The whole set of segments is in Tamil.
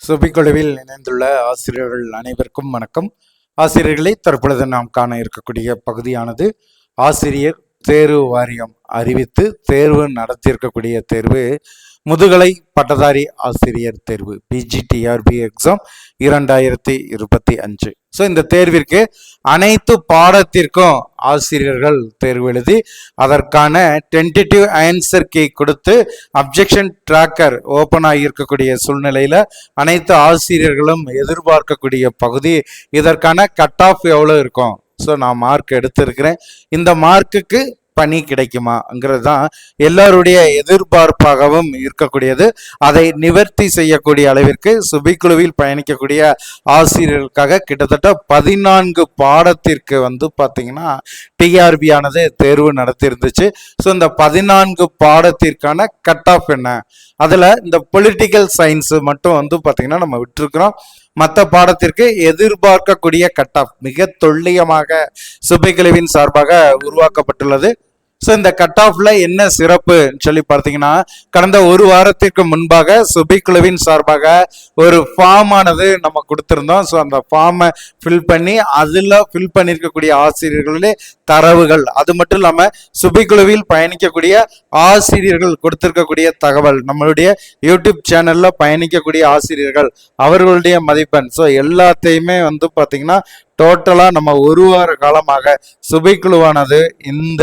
சுபிக்குழுவில் இணைந்துள்ள ஆசிரியர்கள் அனைவருக்கும் வணக்கம். ஆசிரியர்களை தற்பொழுது நாம் காண இருக்கக்கூடிய பகுதியானது ஆசிரியர் தேர்வு வாரியம் அறிவித்து தேர்வு நடத்தியிருக்கக்கூடிய தேர்வு முதுகலை பட்டதாரி ஆசிரியர் தேர்வு பிஜிடிஆர்பி எக்ஸாம் இரண்டாயிரத்தி இருபத்தி அஞ்சு. ஸோ இந்த தேர்விற்கு அனைத்து பாடத்திற்கும் ஆசிரியர்கள் தேர்வு எழுதி அதற்கான டென்டேட்டிவ் ஆன்சர் கீ கொடுத்து அப்ஜெக்ஷன் ட்ராக்கர் ஓப்பன் ஆகியிருக்கக்கூடிய சூழ்நிலையில் அனைத்து ஆசிரியர்களும் எதிர்பார்க்கக்கூடிய பகுதி இதற்கான கட் ஆஃப் எவ்வளோ இருக்கும்? ஸோ நான் மார்க் எடுத்திருக்கிறேன். இந்த மார்க்குக்கு பணி கிடைக்குமாங்கிறது தான் எல்லாருடைய எதிர்பார்ப்பாகவும் இருக்கக்கூடியது. அதை நிவர்த்தி செய்யக்கூடிய அளவிற்கு சுபிக்குழுவில் பயணிக்கக்கூடிய ஆசிரியர்களுக்காக கிட்டத்தட்ட பதினான்கு பாடத்திற்கு வந்து பார்த்தீங்கன்னா டிஆர்பி ஆனது தேர்வு நடத்தியிருந்துச்சு. ஸோ இந்த பதினான்கு பாடத்திற்கான கட் ஆஃப் என்ன? அதில் இந்த பொலிட்டிக்கல் சயின்ஸு மட்டும் வந்து பார்த்திங்கன்னா நம்ம விட்டுருக்குறோம். மற்ற பாடத்திற்கு எதிர்பார்க்கக்கூடிய கட் ஆஃப் மிக துல்லியமாக சுபைக்குழுவின் சார்பாக உருவாக்கப்பட்டுள்ளது. ஸோ இந்த கட் ஆஃப்ல என்ன சிறப்புன்னு சொல்லி பார்த்தீங்கன்னா கடந்த ஒரு வாரத்திற்கு முன்பாக சுபிக்குழுவின் சார்பாக ஒரு ஃபார்ம் ஆனது நம்ம கொடுத்துருந்தோம். ஸோ அந்த ஃபார்மை ஃபில் பண்ணி அதில் ஃபில் பண்ணியிருக்கக்கூடிய ஆசிரியர்களே தரவுகள் அது மட்டும் இல்லாமல் சுபிக்குழுவில் பயணிக்கக்கூடிய ஆசிரியர்கள் கொடுத்துருக்கக்கூடிய தகவல் நம்மளுடைய யூடியூப் சேனலில் பயணிக்கக்கூடிய ஆசிரியர்கள் அவர்களுடைய மதிப்பெண். ஸோ எல்லாத்தையுமே வந்து பார்த்தீங்கன்னா டோட்டலாக நம்ம ஒரு வார காலமாக சுபைக்குழுவானது இந்த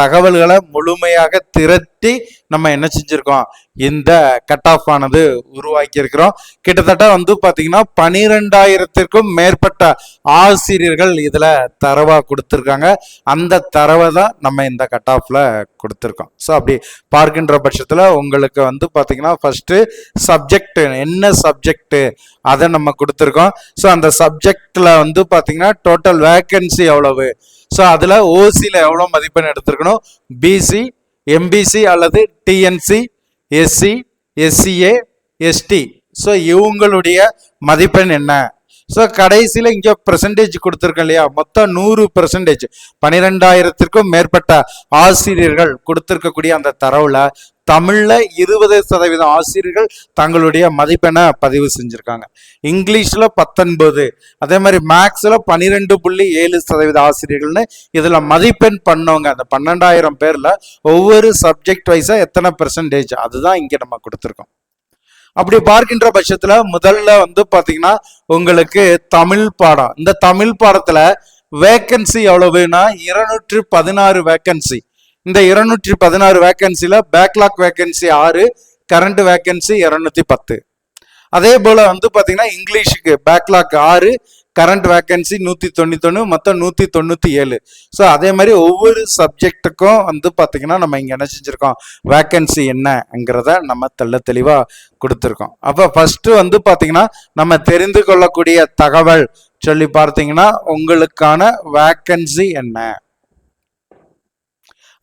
தகவல்களை முழுமையாக திரட்டி நம்ம என்ன செஞ்சுருக்கோம்? இந்த கட் ஆஃப் ஆனது உருவாக்கியிருக்கிறோம். கிட்டத்தட்ட வந்து பார்த்தீங்கன்னா பனிரெண்டாயிரத்திற்கும் மேற்பட்ட ஆசிரியர்கள் இதில் தரவாக கொடுத்துருக்காங்க. அந்த தரவை தான் நம்ம இந்த கட் ஆஃபில் கொடுத்துருக்கோம். ஸோ அப்படி பார்க்கின்ற பட்சத்தில் உங்களுக்கு வந்து பார்த்தீங்கன்னா ஃபஸ்ட்டு சப்ஜெக்ட் என்ன சப்ஜெக்ட்டு அதை நம்ம கொடுத்துருக்கோம். ஸோ அந்த சப்ஜெக்டில் வந்து பார்த்தீங்கன்னா டோட்டல் வேக்கன்சி எவ்வளவு? ஸோ அதில் ஓசியில் எவ்வளோ மதிப்பெண் எடுத்திருக்கணும்? பிசி எம்பிசி அல்லது DNC SC SCA ST so இவங்களுடைய மதிப்பெண் என்ன? ஸோ கடைசியில் இங்கே பெர்சன்டேஜ் கொடுத்துருக்கோம் இல்லையா? மொத்தம் நூறு பெர்சன்டேஜ் பன்னிரெண்டாயிரத்திற்கும் மேற்பட்ட ஆசிரியர்கள் கொடுத்துருக்கக்கூடிய அந்த தரவில் தமிழ்ல இருபது சதவீதம் ஆசிரியர்கள் தங்களுடைய மதிப்பெண்ணை பதிவு செஞ்சிருக்காங்க. இங்கிலீஷ்ல பத்தொன்பது அதே மாதிரி மேக்ஸ்ல பன்னிரெண்டு புள்ளி ஏழு சதவீத ஆசிரியர்கள்னு இதுல மதிப்பெண் பண்ணவங்க அந்த பன்னெண்டாயிரம் பேர்ல ஒவ்வொரு சப்ஜெக்ட் வைஸா எத்தனை பெர்சன்டேஜ் அதுதான் இங்க நம்ம கொடுத்துருக்கோம். அப்படி பார்க்கின்ற பட்சத்துல முதல்ல வந்து பாத்தீங்கன்னா உங்களுக்கு தமிழ் பாடம். இந்த தமிழ் பாடத்துல வேக்கன்சி எவ்வளவுன்னா இருநூற்று பதினாறு வேக்கன்சி இந்த இருநூற்றி பதினாறு வேக்கன்சியில் பேக்லாக் வேக்கன்சி ஆறு கரண்ட் வேக்கன்சி இரநூத்தி பத்து. அதே போல் வந்து பார்த்தீங்கன்னா இங்கிலீஷுக்கு பேக்லாக் ஆறு கரண்ட் வேக்கன்சி நூற்றி தொண்ணூத்தொன்று மொத்தம் நூற்றி தொண்ணூற்றி ஏழு. ஸோ அதே மாதிரி ஒவ்வொரு சப்ஜெக்ட்டுக்கும் வந்து பார்த்திங்கன்னா நம்ம இங்கே என்ன செஞ்சுருக்கோம்? வேக்கன்சி என்னங்கிறத நம்ம தெள்ள தெளிவாக கொடுத்துருக்கோம். அப்போ ஃபஸ்ட்டு வந்து பார்த்தீங்கன்னா நம்ம தெரிந்து கொள்ளக்கூடிய தகவல் சொல்லி பார்த்தீங்கன்னா உங்களுக்கான வேக்கன்சி என்ன?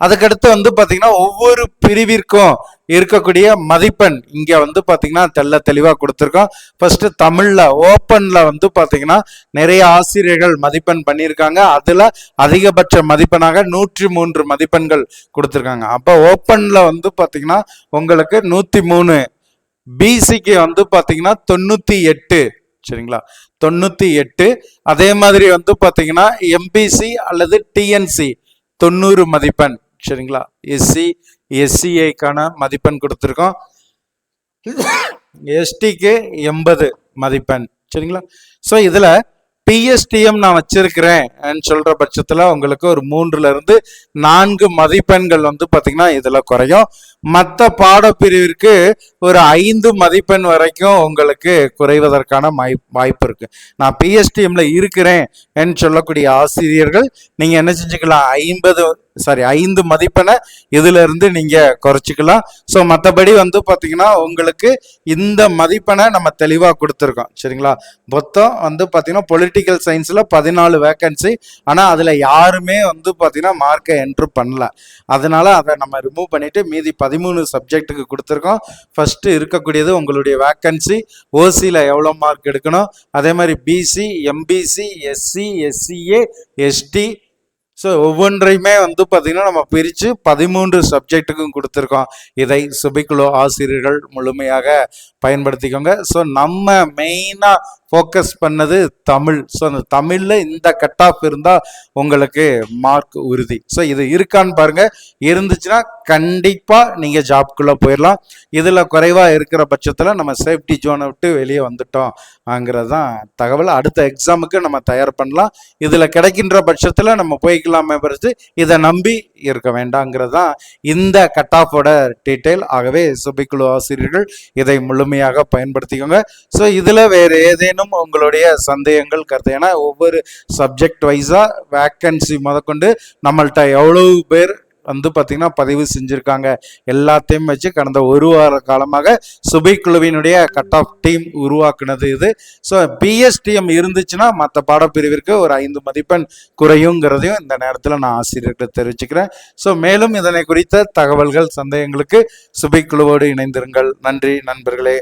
அதுக்கடுத்து வந்து பார்த்தீங்கன்னா ஒவ்வொரு பிரிவிற்கும் இருக்கக்கூடிய மதிப்பெண் இங்க வந்து பார்த்தீங்கன்னா தெள்ள தெளிவாக கொடுத்துருக்கோம். ஃபர்ஸ்ட் தமிழ்ல ஓப்பன்ல வந்து பார்த்தீங்கன்னா நிறைய ஆசிரியர்கள் மதிப்பெண் பண்ணியிருக்காங்க. அதுல அதிகபட்ச மதிப்பெண்ணாக நூற்றி மூன்று மதிப்பெண்கள் கொடுத்துருக்காங்க. அப்போ ஓப்பன்ல வந்து பார்த்தீங்கன்னா உங்களுக்கு நூற்றி மூணு பிசிக்கு வந்து பார்த்தீங்கன்னா தொண்ணூத்தி எட்டு சரிங்களா? தொண்ணூத்தி எட்டு. அதே மாதிரி வந்து பார்த்தீங்கன்னா எம்பிசி அல்லது டிஎன்சி தொண்ணூறு மதிப்பெண். சரிங்களா? எஸ்சி எஸ்சிஐக்கான மதிப்பெண் கொடுத்துருக்கோம். எஸ்டிக்கு எண்பது மதிப்பெண். சரிங்களா? ஸோ இதில் பிஎஸ்டிஎம் நான் வச்சிருக்கிறேன் சொல்ற பட்சத்தில் உங்களுக்கு ஒரு மூன்றுல இருந்து நான்கு மதிப்பெண்கள் வந்து பார்த்தீங்கன்னா இதில் குறையும். மற்ற பாடப்பிரிவிற்கு ஒரு ஐந்து மதிப்பெண் வரைக்கும் உங்களுக்கு குறைவதற்கான வாய்ப்பு இருக்கு. நான் பிஎஸ்டிஎம்ல இருக்கிறேன் சொல்லக்கூடிய ஆசிரியர்கள் நீங்க என்ன செஞ்சுக்கலாம்? ஐம்பது சாரி ஐந்து மதிப்பெண்ணை இதுல இருந்து நீங்க குறைச்சிக்கலாம். ஸோ மற்றபடி வந்து பார்த்தீங்கன்னா உங்களுக்கு இந்த மதிப்பெண்ணை நம்ம தெளிவாக கொடுத்துருக்கோம். சரிங்களா? மொத்தம் வந்து பார்த்தீங்கன்னா பொலிட்டிக்கல் சயின்ஸில் பதினாலு வேக்கன்சி ஆனால் அதில் யாருமே வந்து பார்த்தீங்கன்னா மார்க்கை என்ட்ரு பண்ணல. அதனால அதை நம்ம ரிமூவ் பண்ணிட்டு மீதி பதிமூணு சப்ஜெக்ட்டுக்கு கொடுத்துருக்கோம். ஃபஸ்ட்டு இருக்கக்கூடியது உங்களுடைய வேக்கன்சி ஓசியில் எவ்வளோ மார்க் எடுக்கணும்? அதே மாதிரி BC MBC SC SCA ST so ஒவ்வொன்றையுமே வந்து பார்த்திங்கன்னா நம்ம பிரித்து பதிமூன்று சப்ஜெக்ட்டுக்கும் கொடுத்துருக்கோம். இதை சுபிக்குழு ஆசிரியர்கள் முழுமையாக பயன்படுத்திக்கோங்க. ஸோ நம்ம மெயினாக ஃபோக்கஸ் பண்ணது தமிழ். ஸோ அந்த தமிழில் இந்த கட் ஆஃப் இருந்தால் உங்களுக்கு மார்க் உறுதி. ஸோ இது இருக்கான்னு பாருங்கள் இருந்துச்சுன்னா கண்டிப்பாக நீங்கள் ஜாப்குள்ளே போயிடலாம் இதில் குறைவாக இருக்கிற பட்சத்தில் நம்ம சேஃப்டி ஜோனை விட்டு வெளியே வந்துட்டோம் ஆங்கிறது தான் தகவல். அடுத்த எக்ஸாமுக்கு நம்ம தயார் பண்ணலாம். இதில் கிடைக்கின்ற பட்சத்தில் நம்ம போய்க்கலாமே பறிச்சு இதை நம்பி இருக்க வேண்டாங்கிறது தான் இந்த கட் ஆஃபோட டீட்டெயில் ஆகவே சுபிக்குழு ஆசிரியர்கள் இதை முழுமையாக பயன்படுத்திக்கோங்க. ஸோ இதில் வேறு ஏதேனும் உங்களுடைய சந்தேகங்கள் கருத்து. ஏன்னா ஒவ்வொரு சப்ஜெக்ட் வைஸாக வேக்கன்சி முதற்கொண்டு நம்மள்ட்ட எவ்வளவு பேர் வந்து பார்த்தீங்கன்னா பதிவு செஞ்சுருக்காங்க. எல்லாத்தையும் வச்சு கடந்த ஒரு வார காலமாக சுபை குழுவினுடைய கட் ஆஃப் டீம் உருவாக்குனது இது ஸோ பிஎஸ்டிஎம் இருந்துச்சுன்னா மற்ற பாடப்பிரிவிற்கு ஒரு ஐந்து மதிப்பெண் குறையுங்கிறதையும் இந்த நேரத்தில் நான் ஆசிரியர்கிட்ட தெரிவிச்சுக்கிறேன். ஸோ மேலும் இதனை குறித்த தகவல்கள் சந்தேகங்களுக்கு சுபை குழுவோடு இணைந்திருங்கள். நன்றி நண்பர்களே.